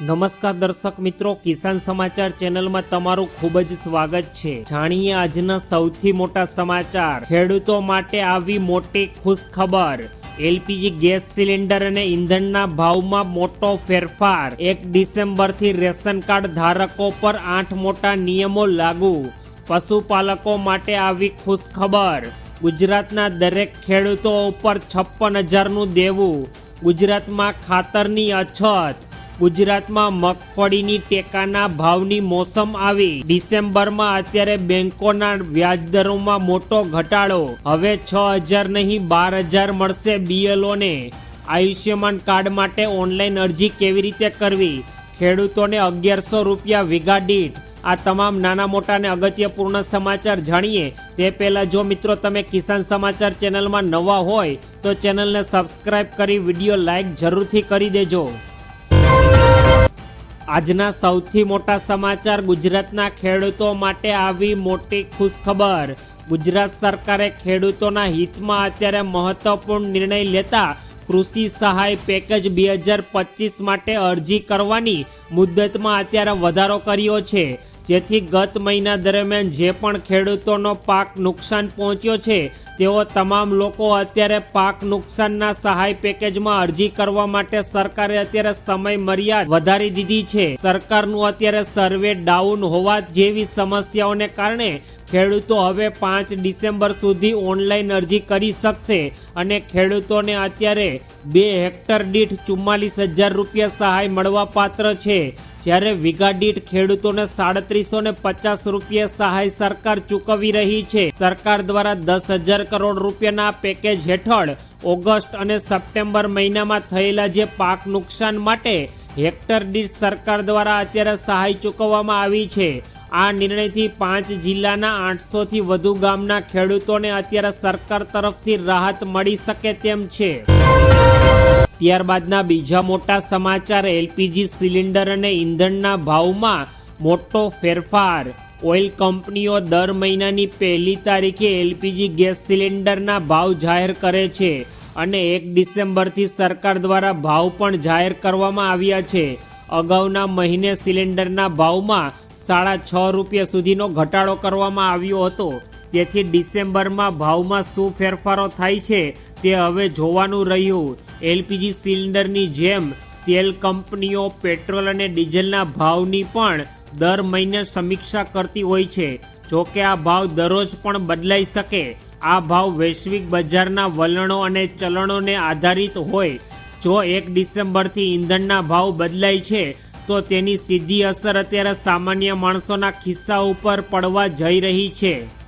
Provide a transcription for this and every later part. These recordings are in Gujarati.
નમસ્કાર દર્શક મિત્રો, કિસાન સમાચાર ચેનલમાં તમારું ખૂબ જ સ્વાગત છે. જાણીએ આજના સૌથી મોટા સમાચાર. ખેડૂતો માટે આવી મોટી ખુશ ખબર એલપીજી ગેસ સિલિન્ડર અને ઈંધણના ભાવમાં મોટો ફેરફાર. એક ડિસેમ્બરથી રેશન કાર્ડ ધારકો પર આઠ મોટા નિયમો લાગુ. પશુપાલકો માટે આવી ખુશ ખબર ગુજરાતના દરેક ખેડૂતો ઉપર છપ્પન હજારનું દેવું. ગુજરાતમાં ખાતરની અછત. ગુજરાતમાં મગફળીની ટેકાના ભાવની મોસમ આવી. ડિસેમ્બરમાં અત્યારે બેંકોના વ્યાજદરોમાં મોટો ઘટાડો. હવે છ હજાર નહીં, બાર હજાર મળશે બીએલઓને આયુષ્યમાન કાર્ડ માટે ઓનલાઈન અરજી કેવી રીતે કરવી? ખેડૂતોને અગિયારસો રૂપિયા વીઘા દીઠ. આ તમામ નાના મોટા અને અગત્યપૂર્ણ સમાચાર જાણીએ. તે પહેલાં જો મિત્રો તમે કિસાન સમાચાર ચેનલમાં નવા હોય, તો ચેનલને સબસ્ક્રાઇબ કરી વીડિયો લાઈક જરૂરથી કરી દેજો. આજના સૌથી મોટા સમાચાર ગુજરાતના ખેડૂતો માટે આવી મોટી ખુશખબર. ગુજરાત સરકારે ખેડૂતોના હિતમાં અત્યારે મહત્વપૂર્ણ નિર્ણય લેતા કૃષિ સહાય પેકેજ બે હજાર પચીસ માટે અરજી કરવાની મુદ્દતમાં અત્યારે વધારો કર્યો છે. જેથી ગત મહિના દરમિયાન જે પણ ખેડૂતોનો પાક નુકસાન પહોંચ્યો છે તેઓ તમામ લોકો અત્યારે પાક નુકસાનના સહાય પેકેજમાં અરજી કરવા માટે સરકારે અત્યારે સમય મર્યાદા વધારી દીધી છે. સરકારનું અત્યારે સર્વે ડાઉન હોવા જેવી સમસ્યાઓને કારણે ખેડૂતો હવે પાંચ ડિસેમ્બર સુધી ઓનલાઈન અરજી કરી શકશે અને ખેડૂતોને અત્યારે બે હેક્ટર દીઠ ચુમ્માલીસ હજાર રૂપિયા સહાય મળવા પાત્ર છે. જ્યારે વીઘા દીઠ ખેડૂતોને સાડત્રીસો ને પચાસ રૂપિયા સહાય સરકાર ચૂકવી રહી છે. સરકાર દ્વારા દસ હજાર કરોડ રૂપિયાના પેકેજ હેઠળ ઓગસ્ટ અને સપ્ટેમ્બર મહિનામાં થયેલા જે પાક નુકસાન માટે હેક્ટર દીઠ સરકાર દ્વારા અત્યારે સહાય ચૂકવવામાં આવી છે. આ નિર્ણયથી પાંચ જિલ્લાના આઠસોથી વધુ ગામના ખેડૂતોને અત્યારે સરકાર તરફથી રાહત મળી શકે તેમ છે. ત્યારબાદના બીજા મોટા સમાચાર, એલપીજી સિલિન્ડર અને ઈંધણના ભાવમાં મોટો ફેરફાર. ઓઇલ કંપનીઓ દર મહિનાની પહેલી તારીખે એલપીજી ગેસ સિલિન્ડરના ભાવ જાહેર કરે છે અને એક ડિસેમ્બરથી સરકાર દ્વારા ભાવ પણ જાહેર કરવામાં આવ્યા છે. અગાઉના મહિને સિલિન્ડરના ભાવમાં સાડા છ રૂપિયા સુધીનો ઘટાડો કરવામાં આવ્યો હતો. તેથી ડિસેમ્બરમાં ભાવમાં શું ફેરફારો થાય છે તે હવે જોવાનું રહ્યું. એલપીજી સિલિન્ડરની જેમ તેલ કંપનીઓ પેટ્રોલ અને ડીઝલના ભાવની પણ દર મહિને સમીક્ષા કરતી હોય છે. જો કે આ ભાવ દરરોજ પણ બદલાઈ શકે. આ ભાવ વૈશ્વિક બજારના વલણો અને ચલણોને આધારિત હોય. જો એક ડિસેમ્બરથી ઈંધણના ભાવ બદલાય છે, તો તેની સીધી અસર અત્યારે સામાન્ય માણસોના ખિસ્સા ઉપર પડવા જઈ રહી છે.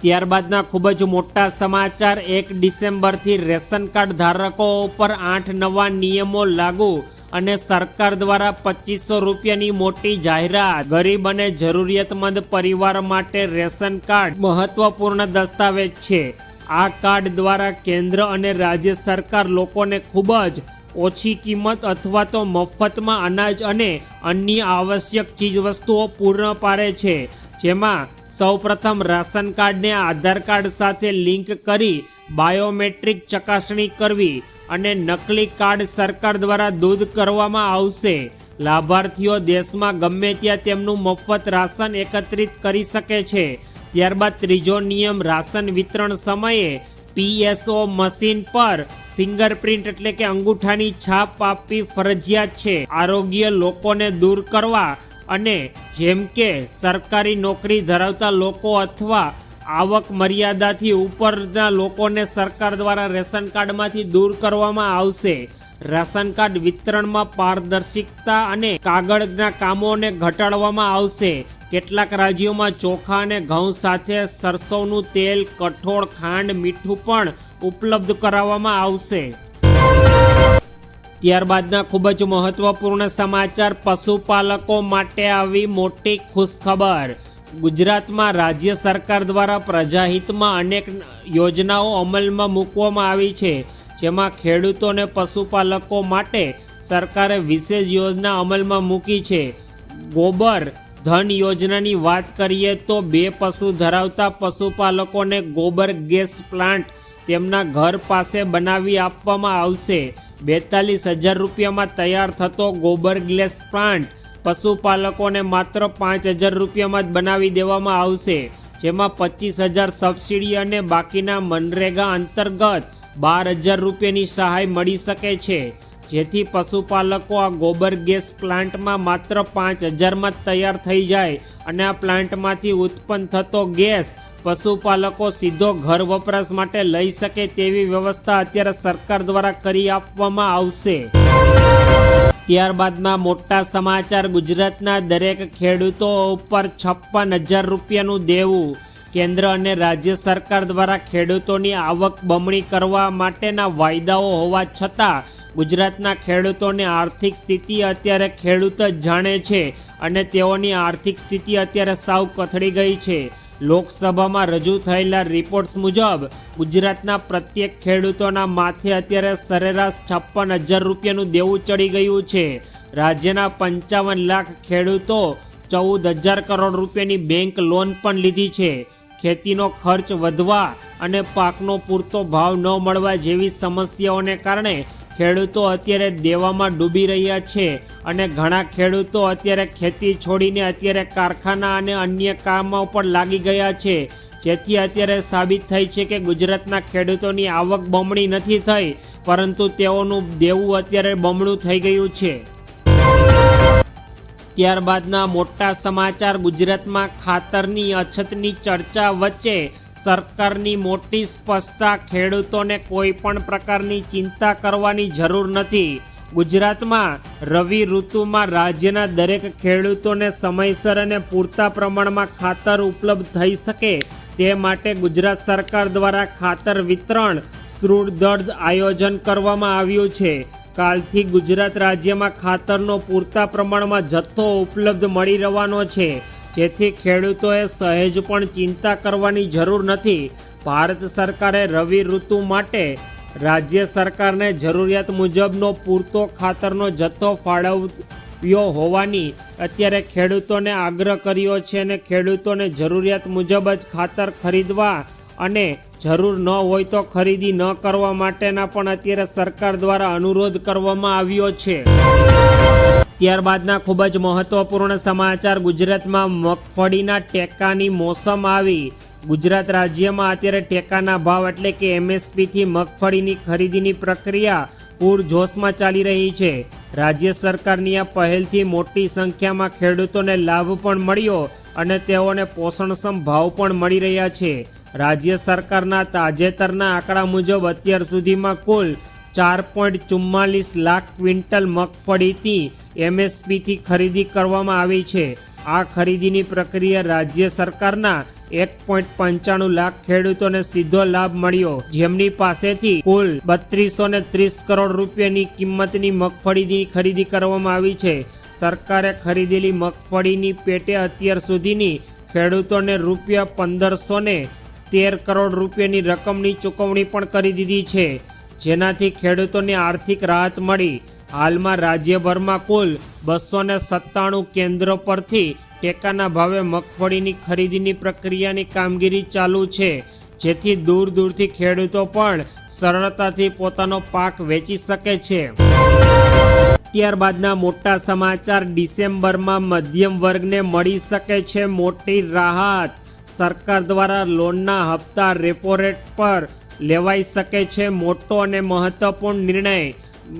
ત્યારબાદના ખૂબ જ મોટા સમાચાર. એક ડિસેમ્બરથી રેશન કાર્ડ ધારકો ઉપર આઠ નવા નિયમો લાગુ. અને સરકાર દ્વારા પચીસો રૂપિયાની મોટી જાહેરાત. ગરીબ અને જરૂરિયાતમંદ પરિવાર માટે રેશન કાર્ડ મહત્વપૂર્ણ દસ્તાવેજ છે. આ કાર્ડ દ્વારા કેન્દ્ર અને રાજ્ય સરકાર લોકોને ખૂબ જ ઓછી કિંમત અથવા તો મફતમાં અનાજ અને અન્ય આવશ્યક ચીજવસ્તુઓ પૂર્ણ પાડે છે. જેમાં સૌપ્રથમ રાશન કાર્ડને આધાર કાર્ડ સાથે લિંક કરી બાયોમેટ્રિક ચકાસણી કરવી અને નકલી કાર્ડ સરકાર દ્વારા દૂર કરવામાં આવશે. લાભાર્થીઓ દેશમાં ગમે ત્યાં તેમનું મફત રાશન એકત્રિત કરી શકે છે. ત્યારબાદ ત્રીજો નિયમ, રાશન વિતરણ સમયે પીએસઓ મશીન પર ફિંગરપ્રિન્ટ એટલે કે અંગૂઠાની છાપ આપવી ફરજિયાત છે. આરોગ્ય લોકોને દૂર કરવા અને જેમ કે સરકારી નોકરી ધરાવતા લોકો અથવા આવક મર્યાદાથી ઉપરના લોકોને સરકાર દ્વારા રેશન કાર્ડમાંથી દૂર કરવામાં આવશે. રાશન કાર્ડ વિતરણમાં પારદર્શિકતા અને કાગળના કામોને ઘટાડવામાં આવશે. કેટલાક રાજ્યોમાં ચોખા અને ઘઉં સાથે સરસોનું તેલ, કઠોળ, ખાંડ, મીઠું પણ ઉપલબ્ધ કરાવવામાં આવશે. ત્યારબાદના ખૂબ જ મહત્વપૂર્ણ સમાચાર, પશુપાલકો માટે આવી મોટી ખુશખબર. ગુજરાતમાં રાજ્ય સરકાર દ્વારા પ્રજાહિતમાં અનેક યોજનાઓ અમલમાં મૂકવામાં આવી છે, જેમાં ખેડૂતો અને પશુપાલકો માટે સરકારે વિશેષ યોજના અમલમાં મૂકી છે. ગોબર ધન યોજનાની વાત કરીએ તો બે પશુ ધરાવતા પશુપાલકોને ગોબર ગેસ પ્લાન્ટ તેમના ઘર પાસે બનાવી આપવામાં આવશે. બેતાલીસ હજાર રૂપિયામાં તૈયાર થતો ગોબર ગેસ પ્લાન્ટ પશુપાલકોને માત્ર પાંચ હજાર રૂપિયામાં જ બનાવી દેવામાં આવશે, જેમાં પચીસ હજાર સબસિડી અને બાકીના મનરેગા અંતર્ગત બાર હજાર રૂપિયાની સહાય મળી શકે છે, જેથી પશુપાલકો આ ગોબર ગેસ પ્લાન્ટમાં માત્ર પાંચ હજારમાં જ તૈયાર થઈ જાય અને આ પ્લાન્ટમાંથી ઉત્પન્ન થતો ગેસ પશુપાલકો સીધો ઘર વપરાશ માટે લઈ શકે તેવી વ્યવસ્થા અત્યારે સરકાર દ્વારા કરી આપવામાં આવશે. ત્યારબાદના મોટા સમાચાર, ગુજરાતના દરેક ખેડૂતો ઉપર છપ્પન હજાર રૂપિયાનું દેવું. કેન્દ્ર અને રાજ્ય સરકાર દ્વારા ખેડૂતોની આવક બમણી કરવા માટેના વાયદાઓ હોવા છતાં, ગુજરાતના ખેડૂતોની આર્થિક સ્થિતિ અત્યારે ખેડૂત જ જાણે છે અને તેઓની આર્થિક સ્થિતિ અત્યારે સાવ કથળી ગઈ છે. લોકસભામાં રજૂ થયેલા રિપોર્ટ્સ મુજબ, ગુજરાતના પ્રત્યેક ખેડૂતોના માથે અત્યારે સરેરાશ છપ્પન હજાર રૂપિયાનું દેવું ચડી ગયું છે. રાજ્યના પંચાવન લાખ ખેડૂતો ચૌદ હજાર કરોડ રૂપિયાની બેંક લોન પણ લીધી છે. ખેતીનો ખર્ચ વધવા અને પાકનો પૂરતો ભાવ ન મળવા જેવી સમસ્યાઓને કારણે ખેડૂતો અત્યારે દેવામાં ડૂબી રહ્યા છે અને ઘણા ખેડૂતો અત્યારે ખેતી છોડીને અત્યારે કારખાના અને અન્ય કામો ઉપર લાગી ગયા છે. જેથી અત્યારે સાબિત થઈ છે કે ગુજરાતના ખેડૂતોની આવક બમણી નથી થઈ, પરંતુ તેઓનું દેવું અત્યારે બમણું થઈ ગયું છે. ત્યારબાદના મોટા સમાચાર ગુજરાતમાં ખાતરની અછતની ચર્ચા વચ્ચે સરકારની મોટી સ્પષ્ટતા ખેડૂતોને કોઈ પણ પ્રકારની ચિંતા કરવાની જરૂર નથી. ગુજરાતમાં રવિ ઋતુમાં રાજ્યના દરેક ખેડૂતોને સમયસર અને પૂરતા પ્રમાણમાં ખાતર ઉપલબ્ધ થઈ શકે તે માટે ગુજરાત સરકાર દ્વારા ખાતર વિતરણ સ્ત્રુદર્દ આયોજન કરવામાં આવ્યું છે. કાલથી ગુજરાત રાજ્યમાં ખાતરનો પૂરતા પ્રમાણમાં જથ્થો ઉપલબ્ધ મળી રહેવાનો છે. જેથી ખેડૂતોએ સહેજ પણ ચિંતા કરવાની જરૂર નથી. ભારત સરકારે રવિ ઋતુ માટે રાજ્ય સરકારને જરૂરિયાત મુજબનો પૂરતો ખાતરનો જથ્થો ફાળવ્યો હોવાની અત્યારે ખેડૂતોને આગ્રહ કર્યો છે અને ખેડૂતોને જરૂરિયાત મુજબ જ ખાતર ખરીદવા અને જરૂર ન હોય તો ખરીદી ન કરવા માટેના પણ અત્યારે સરકાર દ્વારા અનુરોધ કરવામાં આવ્યો છે. ત્યારબાદના ખૂબ જ મહત્વપૂર્ણ સમાચાર ગુજરાતમાં મગફળીના ટેકાની મોસમ આવી. ગુજરાત રાજ્યમાં અત્યારે ટેકાના ભાવ એટલે કે એમએસપીથી મગફળીની ખરીદીની પ્રક્રિયા પૂરજોશમાં ચાલી રહી છે. રાજ્ય સરકારની આ પહેલથી મોટી સંખ્યામાં ખેડૂતોને લાભ પણ મળ્યો અને તેઓને પોષણક્ષમ ભાવ પણ મળી રહ્યા છે. રાજ્ય સરકારના તાજેતરના આંકડા મુજબ અત્યાર સુધીમાં કુલ ચાર પોઈન્ટ ચુમ્માલીસ લાખ ક્વિન્ટલ મગફળીથી એમએસપીથી ખરીદી કરવામાં આવી છે. આ ખરીદીની પ્રક્રિયા રાજ્ય સરકારના એક પોઈન્ટ પંચાણું લાખ ખેડૂતોને સીધો લાભ મળ્યો, જેમની પાસેથી કુલ બત્રીસો ને ત્રીસ કરોડ રૂપિયાની કિંમતની મગફળીની ખરીદી કરવામાં આવી છે. સરકારે ખરીદેલી મગફળીની પેટે અત્યાર સુધીની ખેડૂતોને રૂપિયા પંદરસો ને તેર કરોડ રૂપિયાની રકમની ચૂકવણી પણ કરી દીધી છે. જેનાથી ખેડૂતોને આર્થિક રાહત મળી. હાલમાં રાજ્યભરમાં કુલ બસો ને સત્તાણું કેન્દ્રો પરથી ટેકાના ભાવે મગફળીની ખરીદીની પ્રક્રિયાની કામગીરી ચાલુ છે. જેથી દૂર દૂરથી ખેડૂતો પણ સરળતાથી પોતાનો પાક વેચી શકે છે. ત્યારબાદના મોટા સમાચાર ડિસેમ્બરમાં મધ્યમ વર્ગને મળી શકે છે મોટી રાહત. સરકાર દ્વારા લોનના હપ્તા રેપો રેટ પર લેવાઈ શકે છે મોટો અને મહત્વપૂર્ણ નિર્ણય.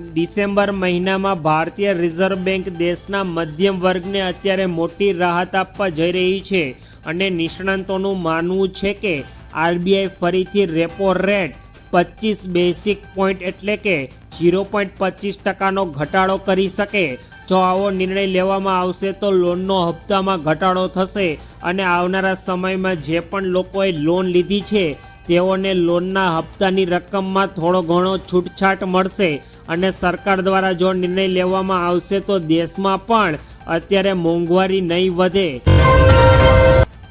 ડિસેમ્બર મહિનામાં ભારતીય રિઝર્વ બેંક દેશના મધ્યમ વર્ગને અત્યારે મોટી રાહત આપવા જઈ રહી છે અને નિષ્ણાંતોનું માનવું છે કે આરબીઆઈ ફરીથી રેપો રેટ પચીસ બેસિક પોઈન્ટ એટલે કે ઝીરો પોઈન્ટ પચીસ ટકાનો ઘટાડો કરી શકે. જો આવો નિર્ણય લેવામાં આવશે તો લોનનો હપ્તામાં ઘટાડો થશે અને આવનારા સમયમાં જે પણ લોકોએ લોન લીધી છે તેઓને લોનના હપ્તાની રકમમાં થોડો ઘણો છૂટછાટ મળશે અને સરકાર દ્વારા જો નિર્ણય લેવામાં આવશે તો દેશમાં પણ અત્યારે મોંઘવારી નહીં વધે.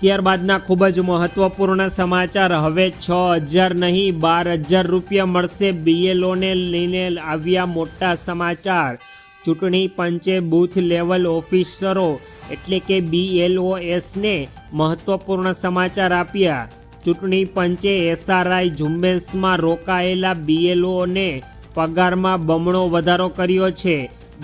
ત્યારબાદના ખૂબ જ મહત્વપૂર્ણ સમાચાર. હવે છ હજાર નહીં, બાર હજાર રૂપિયા મળશે બીએલઓને લઈને આવ્યા મોટા સમાચાર. ચૂંટણી પંચે બૂથ લેવલ ઓફિસરો એટલે કે બીએલઓએસને મહત્વપૂર્ણ સમાચાર આપ્યા. ચૂંટણી પંચે એસઆરઆઈ ઝુંબેશમાં રોકાયેલા બીએલઓને પગારમાં બમણો વધારો કર્યો છે.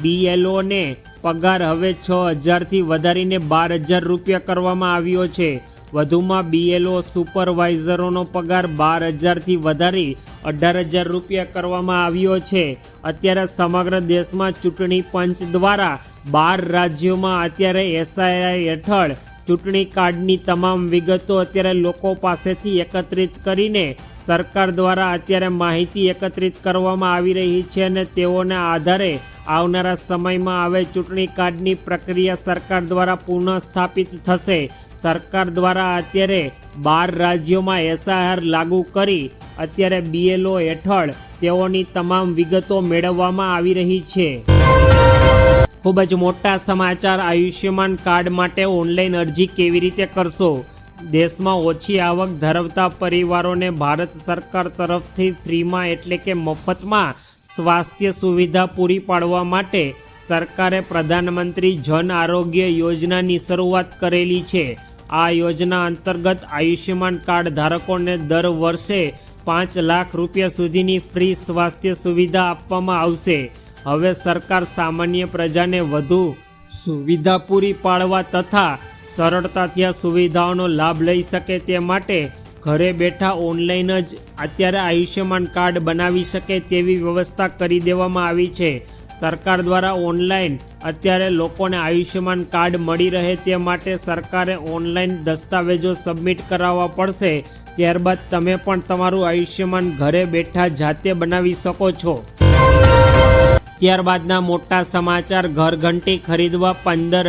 બીએલઓને પગાર હવે છ હજારથી વધારીને બાર હજાર રૂપિયા કરવામાં આવ્યો છે. વધુમાં બીએલઓ સુપરવાઇઝરોનો પગાર બાર હજારથી વધારી અઢાર હજાર રૂપિયા કરવામાં આવ્યો છે. અત્યારે સમગ્ર દેશમાં ચૂંટણી પંચ દ્વારા બાર રાજ્યોમાં અત્યારે એસઆઈઆઈ હેઠળ ચૂંટણી કાર્ડની તમામ વિગતો અત્યારે લોકો પાસેથી એકત્રિત કરીને સરકાર દ્વારા અત્યારે માહિતી એકત્રિત કરવામાં આવી રહી છે અને તેઓના આધારે આવનારા સમયમાં હવે ચૂંટણી કાર્ડની પ્રક્રિયા સરકાર દ્વારા પુનઃ સ્થાપિત થશે. સરકાર દ્વારા અત્યારે બાર રાજ્યોમાં એસઆઈઆર લાગુ કરી અત્યારે બીએલઓ હેઠળ તેઓની તમામ વિગતો મેળવવામાં આવી રહી છે. ખૂબ જ મોટા સમાચાર આયુષ્યમાન કાર્ડ માટે ઓનલાઈન અરજી કેવી રીતે કરશો? દેશમાં ઓછી આવક ધરાવતા પરિવારોને ભારત સરકાર તરફથી ફ્રીમાં એટલે કે મફતમાં સ્વાસ્થ્ય સુવિધા પૂરી પાડવા માટે સરકારે પ્રધાનમંત્રી જન આરોગ્ય યોજનાની શરૂઆત કરેલી છે. આ યોજના અંતર્ગત આયુષ્યમાન કાર્ડ ધારકોને દર વર્ષે પાંચ લાખ રૂપિયા સુધીની ફ્રી સ્વાસ્થ્ય સુવિધા આપવામાં આવશે. હવે સરકાર સામાન્ય પ્રજાને વધુ સુવિધા પૂરી પાડવા તથા સરળતાથી આ સુવિધાઓનો લાભ લઈ શકે તે માટે ઘરે બેઠા ઓનલાઈન જ અત્યારે આયુષ્યમાન કાર્ડ બનાવી શકે તેવી વ્યવસ્થા કરી દેવામાં આવી છે. સરકાર દ્વારા ઓનલાઈન અત્યારે લોકોને આયુષ્યમાન કાર્ડ મળી રહે તે માટે સરકારે ઓનલાઈન દસ્તાવેજો સબમિટ કરાવવા પડશે. ત્યારબાદ તમે પણ તમારું આયુષ્યમાન ઘરે બેઠા જાતે બનાવી શકો છો. ત્યારબાદના મોટા સમાચાર ઘર ઘંટી ખરીદવા પંદર